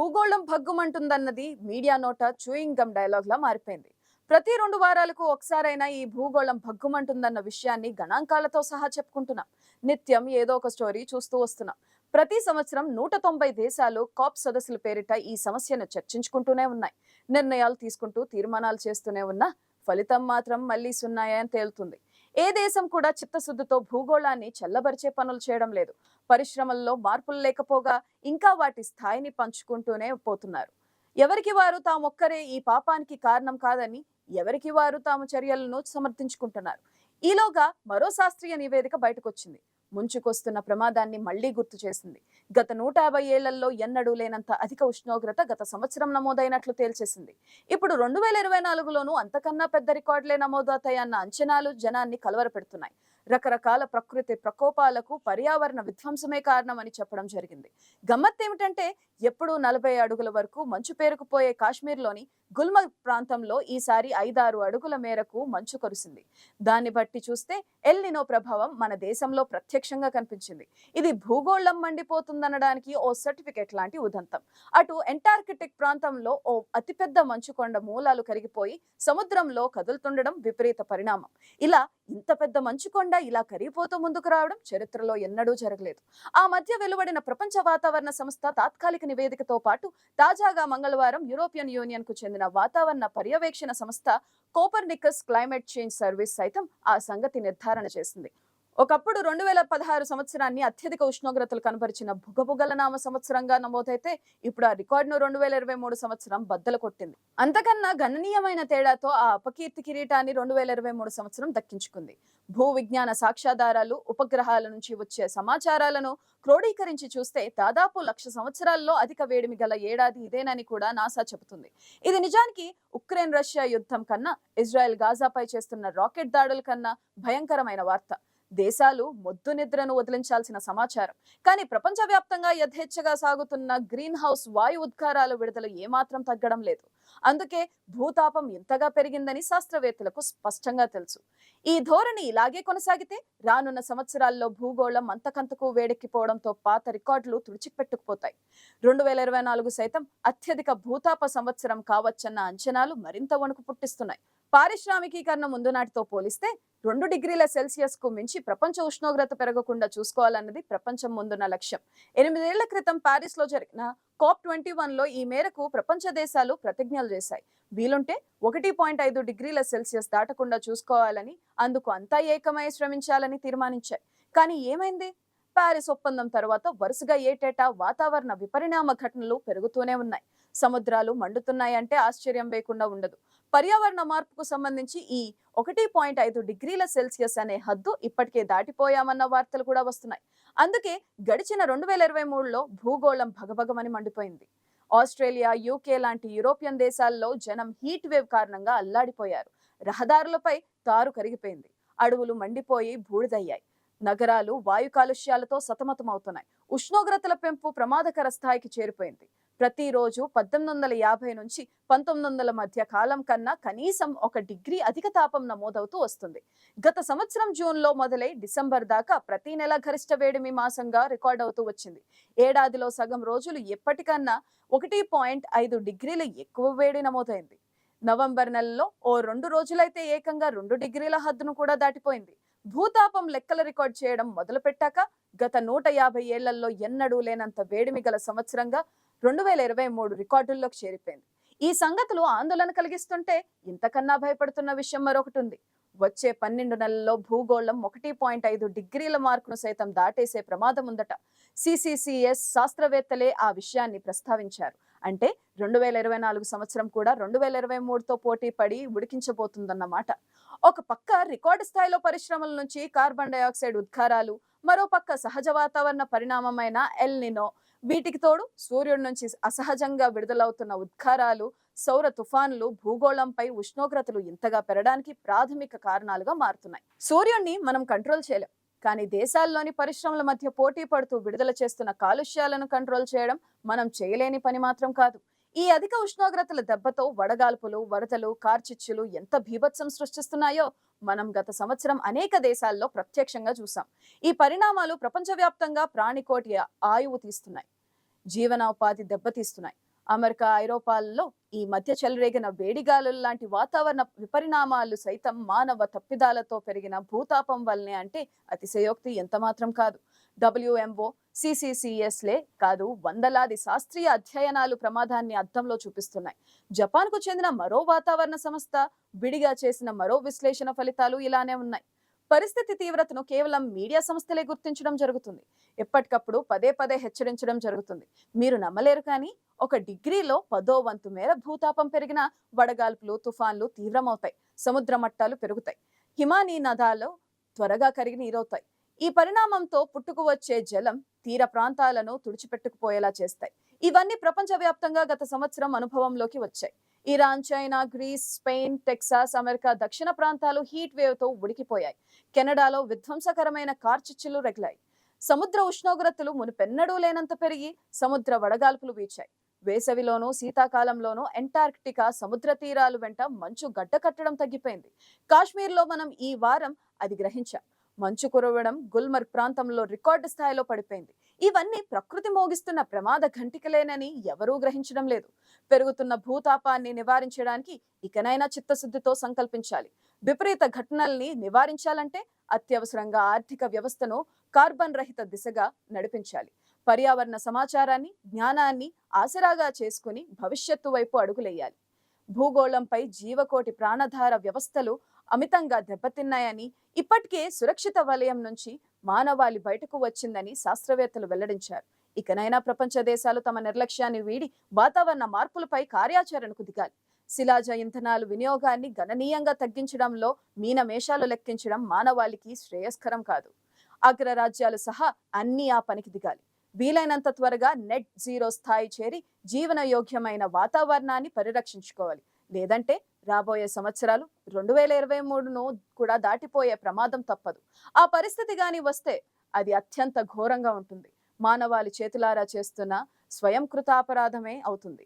భూగోళం భగ్గుమంటుందన్నది మీడియా నోట చూయింగ్ గమ్ డైలాగ్లా మారిపోయింది. ప్రతి రెండు వారాలకు ఒకసారైనా ఈ భూగోళం భగ్గుమంటుందన్న విషయాన్ని గణాంకాలతో సహా చెప్పుకుంటున్నాం. నిత్యం ఏదో ఒక స్టోరీ చూస్తూ వస్తున్నాం. ప్రతి సంవత్సరం నూట తొంభై దేశాలు కాప్ సదస్సుల పేరిట ఈ సమస్యను చర్చించుకుంటూనే ఉన్నాయి. నిర్ణయాలు తీసుకుంటూ తీర్మానాలు చేస్తూనే ఉన్నా ఫలితం మాత్రం మళ్ళీ సున్నాయని అని తేలుతుంది. ఏ దేశం కూడా చిత్తశుద్ధితో భూగోళాన్ని చల్లబరిచే పనులు చేయడం లేదు. పరిశ్రమల్లో మార్పులు లేకపోగా ఇంకా వాటి స్థాయిని పంచుకుంటూనే పోతున్నారు. ఎవరికి వారు తామొక్కరే ఈ పాపానికి కారణం కాదని ఎవరికి వారు తాము చర్యలను సమర్థించుకుంటున్నారు? ఈలోగా మరో శాస్త్రీయ నివేదిక బయటకొచ్చింది. ముంచుకొస్తున్న ప్రమాదాన్ని మళ్ళీ గుర్తు చేసింది. గత నూట యాభై ఏళ్ళలో ఎన్నడూ లేనంత అధిక ఉష్ణోగ్రత గత సంవత్సరం నమోదైనట్లు తేల్చేసింది. ఇప్పుడు రెండు వేల ఇరవై నాలుగులోనూ అంతకన్నా పెద్ద రికార్డులే నమోదవుతాయన్న అంచనాలు జనాన్ని కలవరపెడుతున్నాయి. రకరకాల ప్రకృతి ప్రకోపాలకు పర్యావరణ విధ్వంసమే కారణమని చెప్పడం జరిగింది. గమ్మత్ ఏమిటంటే ఎప్పుడూ నలభై అడుగుల వరకు మంచు పేరుకుపోయే కాశ్మీర్లోని గుల్మర్గ్ ప్రాంతంలో ఈసారి ఐదారు అడుగుల మేరకు మంచు కురిసింది. దాన్ని బట్టి చూస్తే ఎల్లినో ప్రభావం మన దేశంలో ప్రత్యక్షంగా కనిపించింది. ఇది భూగోళం మండిపోతుందనడానికి ఓ సర్టిఫికెట్ లాంటి ఉదంతం. అటు ఎంటార్కిటిక్ ప్రాంతంలో ఓ అతిపెద్ద మంచుకొండ మూలాలు కరిగిపోయి సముద్రంలో కదులుతుండడం విపరీత పరిణామం. ఇలా ఇంత పెద్ద మంచుకొండ ఇలా కరిగిపోతూ ముందుకు రావడం చరిత్రలో ఎన్నడూ జరగలేదు. ఆ మధ్య వెలువడిన ప్రపంచ వాతావరణ సంస్థ తాత్కాలిక నివేదికతో పాటు తాజాగా మంగళవారం యూరోపియన్ యూనియన్కు చెందిన వాతావరణ పర్యవేక్షణ సంస్థ కోపర్నికస్ క్లైమేట్ చేంజ్ సర్వీస్ సైతం ఆ సంగతి నిర్ధారణ చేసింది. ఒకప్పుడు రెండు వేల పదహారు సంవత్సరాన్ని అత్యధిక ఉష్ణోగ్రతలు కనబరిచిన భుగభుగల నామ సంవత్సరంగా నమోదైతే ఇప్పుడు ఆ రికార్డును రెండు వేల ఇరవై మూడు సంవత్సరం బద్దలు కొట్టింది. అంతకన్నా గణనీయమైన తేడాతో ఆ అపకీర్తి కిరీటాన్ని రెండు వేల ఇరవై మూడు సంవత్సరం దక్కించుకుంది. భూ విజ్ఞాన సాక్ష్యాధారాలు ఉపగ్రహాల నుంచి వచ్చే సమాచారాలను క్రోడీకరించి చూస్తే దాదాపు లక్ష సంవత్సరాల్లో అధిక వేడిమి గల ఏడాది ఇదేనని కూడా నాసా చెబుతుంది. ఇది నిజానికి ఉక్రెయిన్ రష్యా యుద్ధం కన్నా ఇజ్రాయెల్ గాజాపై చేస్తున్న రాకెట్ దాడుల కన్నా భయంకరమైన వార్త. దేశాలు మొద్దు నిద్రను వదిలించాల్సిన సమాచారం. కానీ ప్రపంచవ్యాప్తంగా యథేచ్ఛగా సాగుతున్న గ్రీన్ హౌస్ వాయు ఉద్గారాల విడుదల ఏమాత్రం తగ్గడం లేదు. అందుకే భూతాపం ఇంతగా పెరిగిందని శాస్త్రవేత్తలకు స్పష్టంగా తెలుసు. ఈ ధోరణి ఇలాగే కొనసాగితే రానున్న సంవత్సరాల్లో భూగోళం అంతకంతకు వేడెక్కిపోవడంతో పాత రికార్డులు తుడిచిపెట్టుకుపోతాయి. రెండు వేల ఇరవై నాలుగు సైతం అత్యధిక భూతాప సంవత్సరం కావచ్చన్న అంచనాలు మరింత వణుకు పుట్టిస్తున్నాయి. పారిశ్రామికీకరణ ముందు నాటితో పోలిస్తే రెండు డిగ్రీల సెల్సియస్కు మించి ప్రపంచ ఉష్ణోగ్రత పెరగకుండా చూసుకోవాలన్నది ప్రపంచం ముందున్న లక్ష్యం. ఎనిమిదేళ్ళ క్రితం పారిస్లో జరిగిన కాప్ ట్వంటీ వన్లో ఈ మేరకు ప్రపంచ దేశాలు ప్రతిజ్ఞలు చేశాయి. వీలుంటే ఒకటి పాయింట్ ఐదు డిగ్రీల సెల్సియస్ దాటకుండా చూసుకోవాలని అందుకు అంతా ఏకమై శ్రమించాలని తీర్మానించాయి. కానీ ఏమైంది? ప్యారిస్ ఒప్పందం తర్వాత వరుసగా ఏటేటా వాతావరణ విపరిణామ ఘటనలు పెరుగుతూనే ఉన్నాయి. సముద్రాలు మండుతున్నాయంటే ఆశ్చర్యం లేకుండా ఉండదు. పర్యావరణ మార్పుకు సంబంధించి ఈ ఒకటి పాయింట్ ఐదు డిగ్రీల సెల్సియస్ అనే హద్దు ఇప్పటికే దాటిపోయామన్న వార్తలు కూడా వస్తున్నాయి. అందుకే గడిచిన రెండు వేల ఇరవై మూడులో భూగోళం భగభగమని మండిపోయింది. ఆస్ట్రేలియా యూకే లాంటి యూరోపియన్ దేశాల్లో జనం హీట్ వేవ్ కారణంగా అల్లాడిపోయారు. రహదారులపై తారు కరిగిపోయింది. అడవులు మండిపోయి బూడిదయ్యాయి. నగరాలు వాయు కాలుష్యాలతో సతమతమవుతున్నాయి. ఉష్ణోగ్రతల పెంపు ప్రమాదకర స్థాయికి చేరిపోయింది. ప్రతిరోజు పద్దెనిమిది వందల యాభై నుంచి పంతొమ్మిది వందల మధ్య కాలం కన్నా కనీసం ఒక డిగ్రీ అధిక తాపం నమోదవుతూ వస్తుంది. గత సంవత్సరం జూన్లో మొదలై డిసెంబర్ దాకా ప్రతి నెల గరిష్ట వేడిమి మాసంగా రికార్డ్ అవుతూ వచ్చింది. ఏడాదిలో సగం రోజులు ఎప్పటికన్నా ఒకటి పాయింట్ ఐదు డిగ్రీలు ఎక్కువ వేడి నమోదైంది. నవంబర్ నెలలో ఓ రెండు రోజులైతే ఏకంగా రెండు డిగ్రీల హద్దును కూడా దాటిపోయింది. భూతాపం లెక్కల రికార్డ్ చేయడం మొదలుపెట్టాక గత నూట యాభై ఏళ్ళలో ఎన్నడూ లేనంత వేడిమి గల సంవత్సరంగా రెండు వేల ఇరవై మూడు రికార్డుల్లోకి చేరిపోయింది. ఈ సంగతులు ఆందోళన కలిగిస్తుంటే ఇంతకన్నా భయపడుతున్న విషయం మరొకటి ఉంది. వచ్చే పన్నెండు నెలల్లో భూగోళం ఒకటి పాయింట్ ఐదు డిగ్రీల మార్కును సైతం దాటేసే ప్రమాదం ఉందట. సిసిసిఎస్ శాస్త్రవేత్తలే ఆ విషయాన్ని ప్రస్తావించారు. అంటే రెండు వేల ఇరవై నాలుగు సంవత్సరం కూడా రెండు వేల ఇరవై మూడుతో పోటీ పడి ఉడికించబోతుందన్నమాట ఒక పక్క రికార్డు స్థాయిలో పరిశ్రమల నుంచి కార్బన్ డైఆక్సైడ్ ఉద్గారాలు మరో పక్క సహజ వాతావరణ పరిణామమైన ఎల్నినో వీటికి తోడు సూర్యుడి నుంచి అసహజంగా విడుదలవుతున్న ఉద్గారాలు సౌర తుఫాన్లు భూగోళంపై ఉష్ణోగ్రతలు ఇంతగా పెరగడానికి ప్రాథమిక కారణాలుగా మారుతున్నాయి. సూర్యుడిని మనం కంట్రోల్ చేయలేం. కానీ దేశాల్లోని పరిశ్రమల మధ్య పోటీ పడుతూ విడుదల చేస్తున్న కాలుష్యాలను కంట్రోల్ చేయడం మనం చేయలేని పని మాత్రం కాదు. ఈ అధిక ఉష్ణోగ్రతల దెబ్బతో వడగాల్పులు వరదలు కార్చిచ్చులు ఎంత భీభత్సం సృష్టిస్తున్నాయో మనం గత సంవత్సరం అనేక దేశాల్లో ప్రత్యక్షంగా చూసాం. ఈ పరిణామాలు ప్రపంచవ్యాప్తంగా ప్రాణికోటి ఆయువు తీస్తున్నాయి. జీవనోపాధి దెబ్బతీస్తున్నాయి. అమెరికా ఐరోపాల్లో ఈ మధ్య చెలరేగిన వేడిగాలు లాంటి వాతావరణ విపరిణామాలు సైతం మానవ తప్పిదాలతో పెరిగిన భూతాపం వల్లనే అంటే అతిశయోక్తి ఎంత మాత్రం కాదు. డబ్ల్యూఎంఓ సిసిసిఎస్లే కాదు వందలాది శాస్త్రీయ అధ్యయనాలు ప్రమాదాన్ని అద్దంలో చూపిస్తున్నాయి. జపాన్కు చెందిన మరో వాతావరణ సంస్థ విడిగా చేసిన మరో విశ్లేషణ ఫలితాలు ఇలానే ఉన్నాయి. పరిస్థితి తీవ్రతను కేవలం మీడియా సంస్థలే గుర్తించడం జరుగుతుంది. ఎప్పటికప్పుడు పదే పదే హెచ్చరించడం జరుగుతుంది. మీరు నమ్మలేరు కానీ ఒక డిగ్రీలో పదో వంతు మేర భూతాపం పెరిగిన వడగాల్పులు తుఫాన్లు తీవ్రమవుతాయి. సముద్ర మట్టాలు పెరుగుతాయి. హిమానీ నదాలు త్వరగా కరిగి నీరవుతాయి. ఈ పరిణామంతో పుట్టుకు వచ్చే జలం తీర ప్రాంతాలను తుడిచిపెట్టుకుపోయేలా చేస్తాయి. ఇవన్నీ ప్రపంచవ్యాప్తంగా గత సంవత్సరం అనుభవంలోకి వచ్చాయి. Iran China Greece Spain Texas America దక్షిణ ప్రాంతాలు హీట్ వేవ్తో ఉడికిపోయాయి. కెనడాలో విధ్వంసకరమైన కార్చిచ్చులు రగిలాయి. సముద్ర ఉష్ణోగ్రతలు మునుపెన్నడూ లేనంత పెరిగి సముద్ర వడగాల్పులు వీచాయి. వేసవిలోనూ శీతాకాలంలోనూ ఎంటార్క్టికా సముద్ర తీరాలు వెంట మంచు గడ్డ కట్టడం తగ్గిపోయింది. కాశ్మీర్లో మనం ఈ వారం అది గ్రహించాం. మంచు కురవడం గుల్మర్గ్ ప్రాంతంలో రికార్డు స్థాయిలో పడిపోయింది. ఇవన్నీ ప్రకృతి మోగిస్తున్న ప్రమాద ఘంటికలేనని ఎవరూ గ్రహించడం లేదు. పెరుగుతున్న భూతాపాన్ని నివారించడానికి ఇకనైనా చిత్తశుద్ధితో సంకల్పించాలి. విపరీత ఘటనల్ని నివారించాలంటే అత్యవసరంగా ఆర్థిక వ్యవస్థను కార్బన్ రహిత దిశగా నడిపించాలి. పర్యావరణ సమాచారాన్ని జ్ఞానాన్ని ఆసరాగా చేసుకుని భవిష్యత్తు వైపు అడుగులేయాలి. భూగోళంపై జీవకోటి ప్రాణధార వ్యవస్థలు అమితంగా దెబ్బతిన్నాయని ఇప్పటికే సురక్షిత వలయం నుంచి మానవాళి బయటకు వచ్చిందని శాస్త్రవేత్తలు వెల్లడించారు. ఇకనైనా ప్రపంచ దేశాలు తమ నిర్లక్ష్యాన్ని వీడి వాతావరణ మార్పులపై కార్యాచరణకు దిగాలి. శిలాజ ఇంధనాలు వినియోగాన్ని గణనీయంగా తగ్గించడంలో మీనమేషాలు లెక్కించడం మానవాళికి శ్రేయస్కరం కాదు. అగ్రరాజ్యాలు సహా అన్ని ఆ పనికి దిగాలి. వీలైనంత త్వరగా నెట్ జీరో స్థాయి చేరి జీవనయోగ్యమైన వాతావరణాన్ని పరిరక్షించుకోవాలి. లేదంటే రాబోయే సంవత్సరాలు రెండు వేల ఇరవై మూడును కూడా దాటిపోయే ప్రమాదం తప్పదు. ఆ పరిస్థితి కానీ వస్తే అది అత్యంత ఘోరంగా ఉంటుంది. మానవాళి చేతులారా చేస్తున్న స్వయం కృతాపరాధమే అవుతుంది.